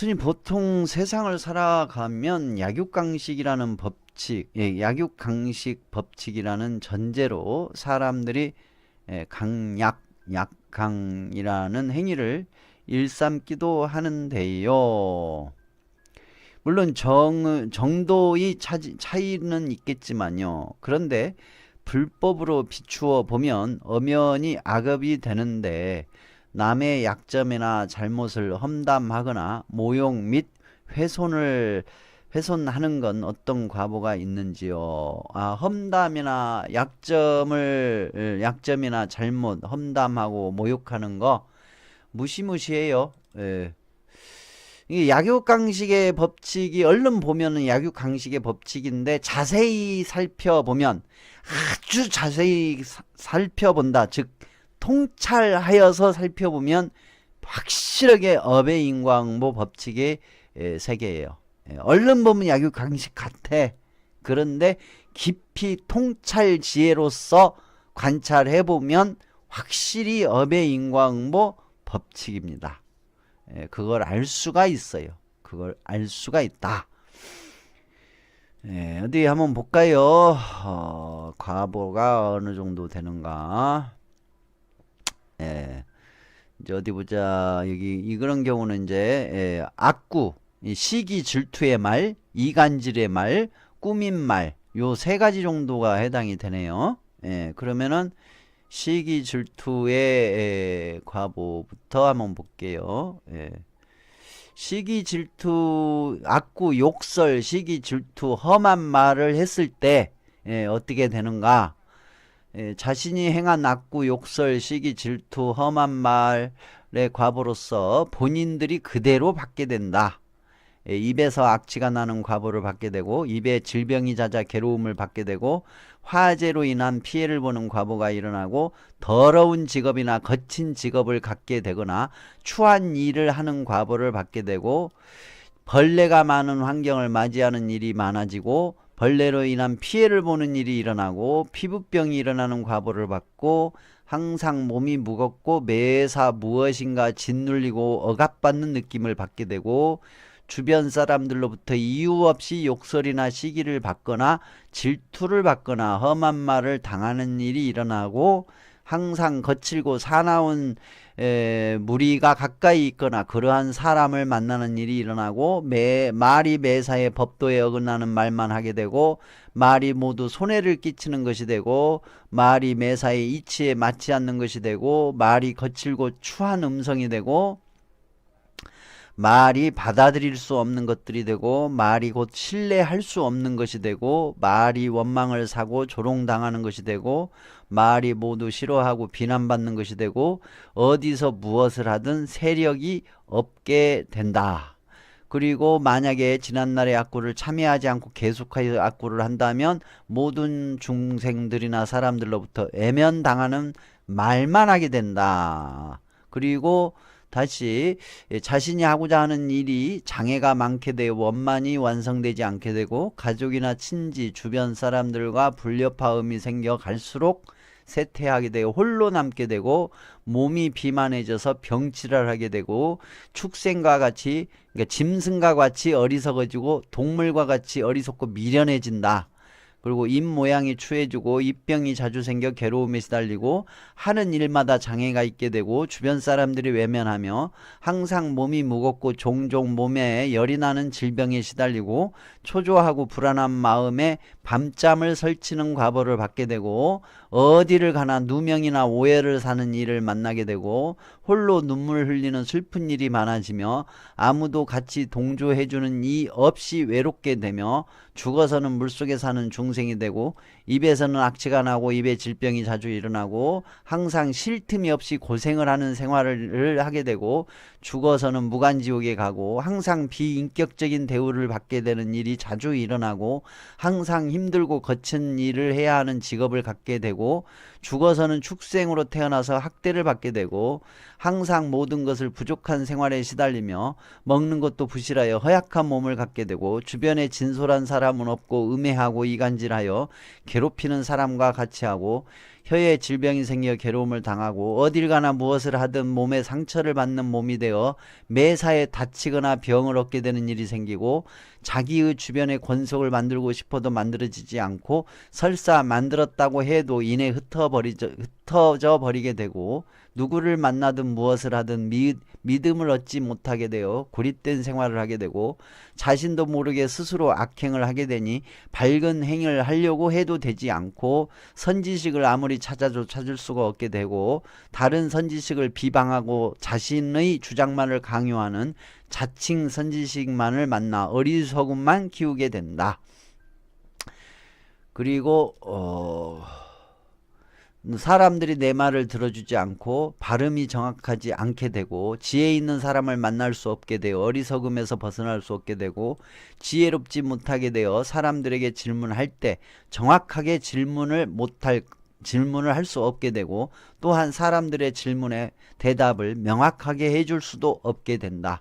스님 보통 세상을 살아가면 약육강식이라는 법칙, 예, 약육강식 법칙이라는 전제로 사람들이 예, 강약, 약강이라는 행위를 일삼기도 하는데요. 물론 정, 정도의 차, 차이는 있겠지만요. 그런데 불법으로 비추어 보면 엄연히 악업이 되는데 남의 약점이나 잘못을 험담하거나 모욕 및 훼손을 훼손하는 건 어떤 과보가 있는지요? 아, 험담이나 약점을 약점이나 잘못 험담하고 모욕하는 거 무시무시해요. 예. 이게 약육강식의 법칙이 얼른 보면은 약육강식의 법칙인데 자세히 살펴보면 아주 자세히 사- 살펴본다. 즉 통찰하여서 살펴보면 확실하게 인과응보 법칙의 에, 세계예요. 예, 얼른 보면 약육강식 같아. 그런데 깊이 통찰 지혜로서 관찰해 보면 확실히 인과응보 법칙입니다. 예, 그걸 알 수가 있어요. 그걸 알 수가 있다. 예, 어디 한번 볼까요? 어, 과보가 어느 정도 되는가? 예, 이제 어디 보자. 여기 이 그런 경우는 이제 예, 악구, 이 시기 질투의 말, 이간질의 말, 꾸민 말, 요 세 가지 정도가 해당이 되네요. 예, 그러면은 시기 질투의 에, 과보부터 한번 볼게요. 예. 시기 질투, 악구, 욕설, 시기 질투, 험한 말을 했을 때 예, 어떻게 되는가? 예, 자신이 행한 악구, 욕설, 시기 질투, 험한 말의 과보로서 본인들이 그대로 받게 된다. 예, 입에서 악취가 나는 과보를 받게 되고 입에 질병이 잦아 괴로움을 받게 되고 화재로 인한 피해를 보는 과보가 일어나고 더러운 직업이나 거친 직업을 갖게 되거나 추한 일을 하는 과보를 받게 되고 벌레가 많은 환경을 맞이하는 일이 많아지고 벌레로 인한 피해를 보는 일이 일어나고 피부병이 일어나는 과보를 받고 항상 몸이 무겁고 매사 무엇인가 짓눌리고 억압받는 느낌을 받게 되고 주변 사람들로부터 이유 없이 욕설이나 시기를 받거나 질투를 받거나 험한 말을 당하는 일이 일어나고 항상 거칠고 사나운 에, 무리가 가까이 있거나 그러한 사람을 만나는 일이 일어나고 매, 말이 매사에 법도에 어긋나는 말만 하게 되고 말이 모두 손해를 끼치는 것이 되고 말이 매사에 이치에 맞지 않는 것이 되고 말이 거칠고 추한 음성이 되고 말이 받아들일 수 없는 것들이 되고 말이 곧 신뢰할 수 없는 것이 되고 말이 원망을 사고 조롱당하는 것이 되고 말이 모두 싫어하고 비난받는 것이 되고 어디서 무엇을 하든 세력이 없게 된다. 그리고 만약에 지난날의 악구를 참여하지 않고 계속하여 악구를 한다면 모든 중생들이나 사람들로부터 애면당하는 말만 하게 된다. 그리고 다시 자신이 하고자 하는 일이 장애가 많게 되어 원만히 완성되지 않게 되고 가족이나 친지 주변 사람들과 불협화음이 생겨 갈수록 쇠퇴하게 되고 홀로 남게 되고 몸이 비만해져서 병치랄하게 되고 축생과 같이 그러니까 짐승과 같이 어리석어지고 동물과 같이 어리석고 미련해진다. 그리고 입 모양이 추해지고 입병이 자주 생겨 괴로움에 시달리고 하는 일마다 장애가 있게 되고 주변 사람들이 외면하며 항상 몸이 무겁고 종종 몸에 열이 나는 질병에 시달리고 초조하고 불안한 마음에 밤잠을 설치는 과보를 받게 되고 어디를 가나 누명이나 오해를 사는 일을 만나게 되고 홀로 눈물 흘리는 슬픈 일이 많아지며 아무도 같이 동조해주는 이 없이 외롭게 되며 죽어서는 물속에 사는 중생이 되고 입에서는 악취가 나고 입에 질병이 자주 일어나고 항상 쉴 틈이 없이 고생을 하는 생활을 하게 되고 죽어서는 무간지옥에 가고 항상 비인격적인 대우를 받게 되는 일이 자주 일어나고 항상 힘 들고 거친 일을 해야 하는 직업을 갖게 되고 죽어서는 축생으로 태어나서 학대를 받게 되고 항상 모든 것을 부족한 생활에 시달리며 먹는 것도 부실하여 허약한 몸을 갖게 되고 주변에 진솔한 사람은 없고 음해하고 이간질하여 괴롭히는 사람과 같이 하고 혀에 질병이 생겨 괴로움을 당하고 어딜 가나 무엇을 하든 몸에 상처를 받는 몸이 되어 매사에 다치거나 병을 얻게 되는 일이 생기고 자기의 주변에 권속을 만들고 싶어도 만들어지지 않고 설사 만들었다고 해도 이내 흩어버리져, 흩어져 버리게 되고 누구를 만나든 무엇을 하든 미, 믿음을 얻지 못하게 되어 고립된 생활을 하게 되고 자신도 모르게 스스로 악행을 하게 되니 밝은 행위를 하려고 해도 되지 않고 선지식을 아무리 찾아도 찾을 수가 없게 되고 다른 선지식을 비방하고 자신의 주장만을 강요하는 자칭 선지식만을 만나 어리석음만 키우게 된다. 그리고 어 사람들이 내 말을 들어주지 않고 발음이 정확하지 않게 되고 지혜 있는 사람을 만날 수 없게 되어 어리석음에서 벗어날 수 없게 되고 지혜롭지 못하게 되어 사람들에게 질문할 때 정확하게 질문을 못할 질문을 할 수 없게 되고 또한 사람들의 질문에 대답을 명확하게 해줄 수도 없게 된다.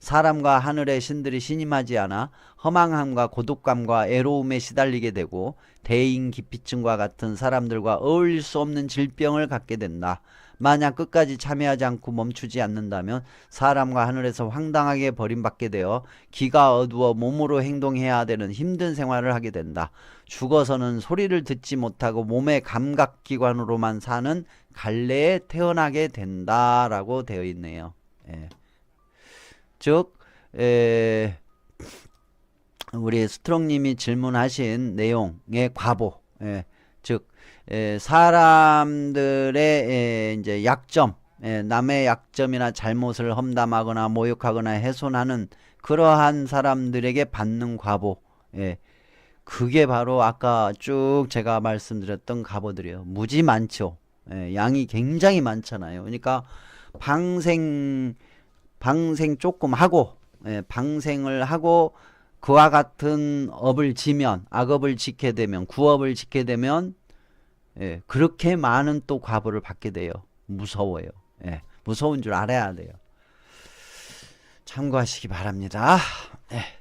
사람과 하늘의 신들이 신임하지 않아 허망함과 고독감과 애로움에 시달리게 되고 대인 기피증과 같은 사람들과 어울릴 수 없는 질병을 갖게 된다. 만약 끝까지 참여하지 않고 멈추지 않는다면 사람과 하늘에서 황당하게 버림받게 되어 기가 어두워 몸으로 행동해야 되는 힘든 생활을 하게 된다. 죽어서는 소리를 듣지 못하고 몸의 감각기관으로만 사는 갈래에 태어나게 된다라고 되어 있네요. 예. 즉, 에, 우리 스트롱님이 질문하신 내용의 과보, 예, 즉, 에, 사람들의 에, 이제 약점, 예, 남의 약점이나 잘못을 험담하거나 모욕하거나 훼손하는 그러한 사람들에게 받는 과보, 예, 그게 바로 아까 쭉 제가 말씀드렸던 과보들이에요. 무지 많죠. 예, 양이 굉장히 많잖아요. 그러니까 방생 방생 조금 하고 예, 방생을 하고 그와 같은 업을 지면 악업을 지게 되면 구업을 지게 되면 예, 그렇게 많은 또 과보를 받게 돼요. 무서워요. 예, 무서운 줄 알아야 돼요. 참고하시기 바랍니다. 예.